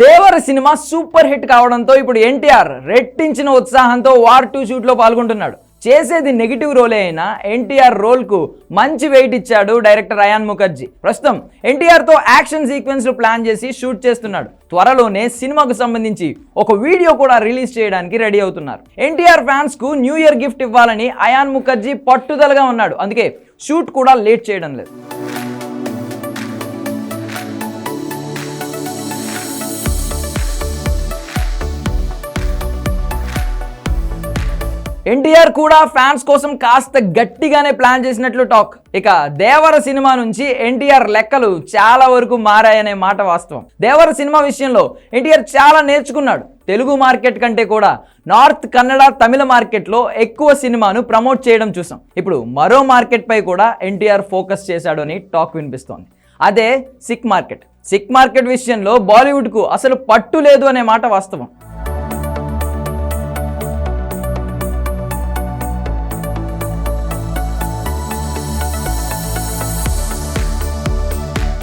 దేవర cinema super hit కావడంతో ఇప్పుడు ఎన్టీఆర్ రెట్టించిన ఉత్సాహంతో వార్ టూ షూట్లో పాల్గొంటున్నాడు. చేసేది నెగిటివ్ రోలే అయినా ఎన్టీఆర్ రోల్కు మంచి వెయిట్ ఇచ్చాడు డైరెక్టర్ అయాన్ ముఖర్జీ. ప్రస్తుతం ఎన్టీఆర్తో యాక్షన్ సీక్వెన్స్లు ప్లాన్ చేసి షూట్ చేస్తున్నాడు. త్వరలోనే సినిమాకు సంబంధించి ఒక వీడియో కూడా రిలీజ్ చేయడానికి రెడీ అవుతున్నారు. ఎన్టీఆర్ ఫ్యాన్స్కు న్యూ ఇయర్ గిఫ్ట్ ఇవ్వాలని అయాన్ ముఖర్జీ పట్టుదలగా ఉన్నాడు. అందుకే షూట్ కూడా లేట్ చేయడం లేదు. ఎన్టీఆర్ కూడా ఫ్యాన్స్ కోసం కాస్త గట్టిగానే ప్లాన్ చేసినట్లు టాక్. ఇక దేవర సినిమా నుంచి ఎన్టీఆర్ లెక్కలు చాలా వరకు మారాయనే మాట వాస్తవం. దేవర సినిమా విషయంలో ఎన్టీఆర్ చాలా నేర్చుకున్నాడు. తెలుగు మార్కెట్ కంటే కూడా నార్త్ కన్నడ తమిళ మార్కెట్లో ఎక్కువ సినిమాను ప్రమోట్ చేయడం చూసాం. ఇప్పుడు మరో మార్కెట్ పై కూడా ఎన్టీఆర్ ఫోకస్ చేశాడు అని టాక్ వినిపిస్తోంది. అదే సిక్ మార్కెట్. సిక్ మార్కెట్ విషయంలో బాలీవుడ్కు అసలు పట్టు లేదు అనే మాట వాస్తవం.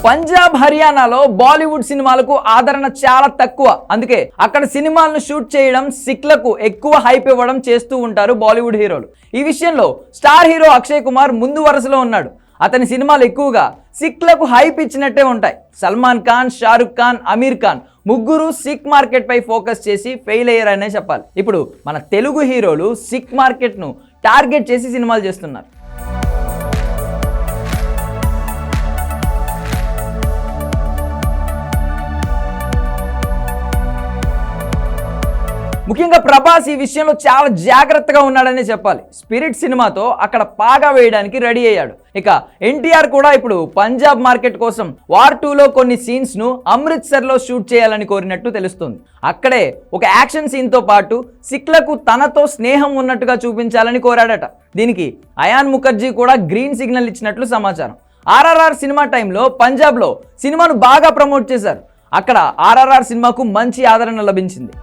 పంజాబ్ హర్యానాలో బాలీవుడ్ సినిమాలకు ఆదరణ చాలా తక్కువ. అందుకే అక్కడ సినిమాలను షూట్ చేయడం సిక్లకు ఎక్కువ హైప్ ఇవ్వడం చేస్తూ ఉంటారు బాలీవుడ్ హీరోలు. ఈ విషయంలో స్టార్ హీరో అక్షయ్ కుమార్ ముందు వరుసలో ఉన్నాడు. అతని సినిమాలు ఎక్కువగా సిక్లకు హైప్ ఇచ్చినట్టే ఉంటాయి. సల్మాన్ ఖాన్ షారుఖ్ ఖాన్ అమీర్ ఖాన్ ముగ్గురు సిక్ మార్కెట్ పై ఫోకస్ చేసి ఫెయిల్ అయ్యారనే చెప్పాలి. ఇప్పుడు మన తెలుగు హీరోలు సిక్ మార్కెట్ను టార్గెట్ చేసి సినిమాలు చేస్తున్నారు. ముఖ్యంగా ప్రభాస్ ఈ విషయంలో చాలా జాగ్రత్తగా ఉన్నాడనే చెప్పాలి. స్పిరిట్ సినిమాతో అక్కడ పాగా వేయడానికి రెడీ అయ్యాడు. ఇక ఎన్టీఆర్ కూడా ఇప్పుడు పంజాబ్ మార్కెట్ కోసం వార్ టూలో కొన్ని సీన్స్ను అమృత్సర్లో షూట్ చేయాలని కోరినట్టు తెలుస్తుంది. అక్కడే ఒక యాక్షన్ సీన్తో పాటు సిక్లకు తనతో స్నేహం ఉన్నట్టుగా చూపించాలని కోరాడట. దీనికి అయాన్ ముఖర్జీ కూడా గ్రీన్ సిగ్నల్ ఇచ్చినట్లు సమాచారం. ఆర్ఆర్ఆర్ సినిమా టైంలో పంజాబ్లో సినిమాను బాగా ప్రమోట్ చేశారు. అక్కడ ఆర్ఆర్ఆర్ సినిమాకు మంచి ఆదరణ లభించింది.